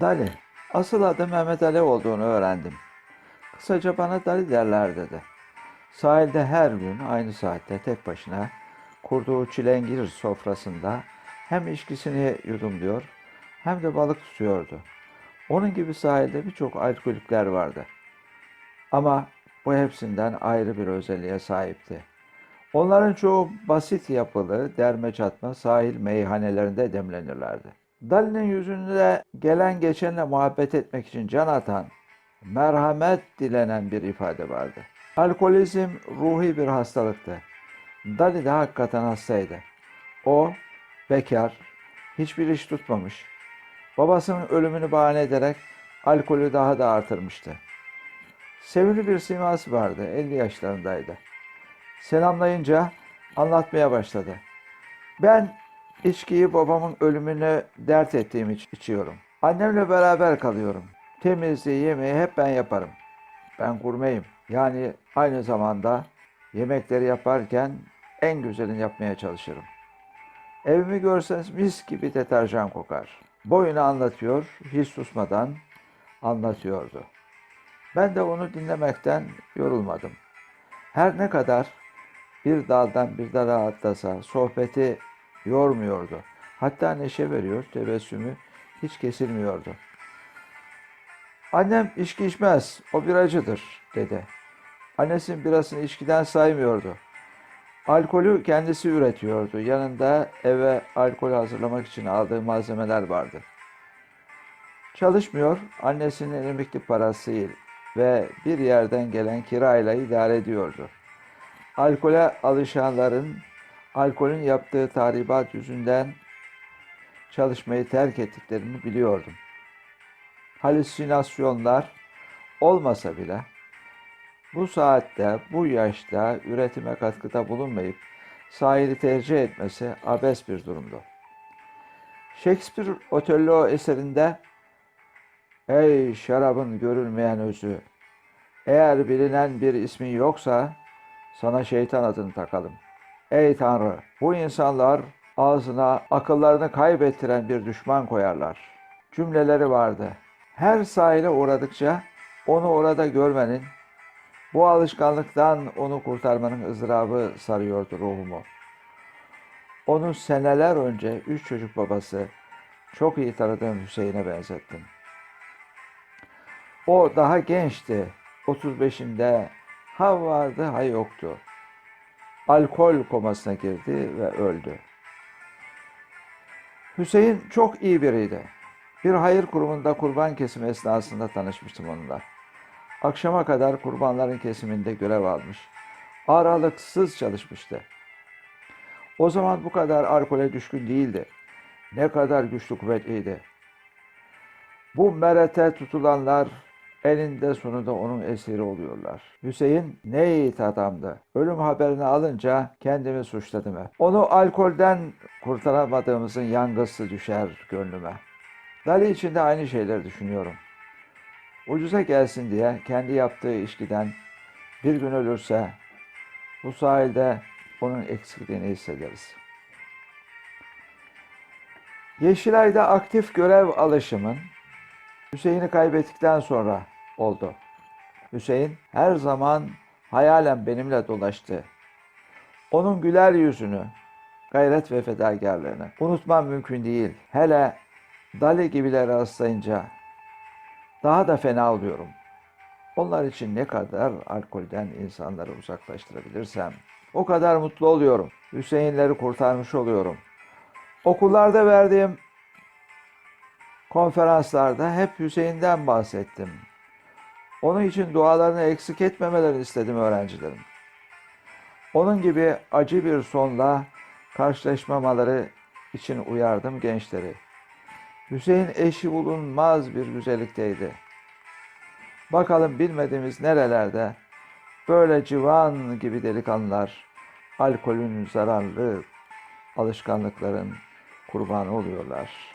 Dali. Asıl adı Mehmet Ali olduğunu öğrendim. Kısaca bana Dali derler dedi. Sahilde her gün aynı saatte tek başına kurduğu çilengir sofrasında hem içkisini yudumluyor hem de balık tutuyordu. Onun gibi sahilde birçok alkolikler vardı. Ama bu hepsinden ayrı bir özelliğe sahipti. Onların çoğu basit yapılı, derme çatma sahil meyhanelerinde demlenirlerdi. Dali'nin yüzünde gelen geçenle muhabbet etmek için can atan, merhamet dilenen bir ifade vardı. Alkolizm ruhi bir hastalıktı. Dali de hakikaten hastaydı. O, bekar, hiçbir iş tutmamış. Babasının ölümünü bahane ederek alkolü daha da artırmıştı. Sevimli bir siması vardı, 50 yaşlarındaydı. Selamlayınca anlatmaya başladı. Ben içkiyi babamın ölümünü dert ettiğim için içiyorum. Annemle beraber kalıyorum. Temizliği, yemeği hep ben yaparım. Ben gurmeyim. Yani aynı zamanda yemekleri yaparken en güzelini yapmaya çalışırım. Evimi görseniz mis gibi deterjan kokar. Boyunu anlatıyor, hiç susmadan anlatıyordu. Ben de onu dinlemekten yorulmadım. Her ne kadar bir daldan bir dala atlasa sohbeti yormuyordu. Hatta neşe veriyor, tebessümü hiç kesilmiyordu. Annem içki içmez, o biracıdır dedi. Annesinin birasını içkiden saymıyordu. Alkolü kendisi üretiyordu. Yanında eve alkol hazırlamak için aldığı malzemeler vardı. Çalışmıyor, annesinin emekli parası ve bir yerden gelen kirayla idare ediyordu. Alkole alışanların alkolün yaptığı tahribat yüzünden çalışmayı terk ettiklerini biliyordum. Halüsinasyonlar olmasa bile bu saatte, bu yaşta üretime katkıda bulunmayıp sahili tercih etmesi abes bir durumdu. Shakespeare Otello eserinde Ey şarabın görülmeyen özü, eğer bilinen bir ismin yoksa sana şeytan adını takalım. Ey Tanrı, bu insanlar ağzına akıllarını kaybettiren bir düşman koyarlar. Cümleleri vardı. Her sahile uğradıkça onu orada görmenin, bu alışkanlıktan onu kurtarmanın ızdırabı sarıyordu ruhumu. Onu seneler önce üç çocuk babası, çok iyi tanıdığım Hüseyin'e benzettim. O daha gençti. 35'inde ha vardı ha yoktu. Alkol komasına girdi ve öldü. Hüseyin çok iyi biriydi. Bir hayır kurumunda kurban kesimi esnasında tanışmıştım onunla. Akşama kadar kurbanların kesiminde görev almış. Aralıksız çalışmıştı. O zaman bu kadar alkole düşkün değildi. Ne kadar güçlü kuvvetliydi. Bu merete tutulanlar elinde sonunda onun esiri oluyorlar. Hüseyin ne yiğit adamdı. Ölüm haberini alınca kendimi suçladım. Onu alkolden kurtaramadığımızın yangısı düşer gönlüme. Dali için de aynı şeyleri düşünüyorum. Ucuza gelsin diye kendi yaptığı içkiden bir gün ölürse bu sahilde onun eksikliğini hissederiz. Yeşilay'da aktif görev alışımın Hüseyin'i kaybettikten sonra oldu. Hüseyin her zaman hayalen benimle dolaştı. Onun güler yüzünü, gayret ve fedakarlığını unutmam mümkün değil. Hele Dali gibileri rastlayınca daha da fena oluyorum. Onlar için ne kadar alkolden insanları uzaklaştırabilirsem o kadar mutlu oluyorum. Hüseyinleri kurtarmış oluyorum. Okullarda verdiğim konferanslarda hep Hüseyin'den bahsettim. Onun için dualarını eksik etmemelerini istedim öğrencilerim. Onun gibi acı bir sonla karşılaşmamaları için uyardım gençleri. Hüseyin eşi bulunmaz bir güzellikteydi. Bakalım bilmediğimiz nerelerde böyle civan gibi delikanlılar alkolün zararlı alışkanlıkların kurbanı oluyorlar.''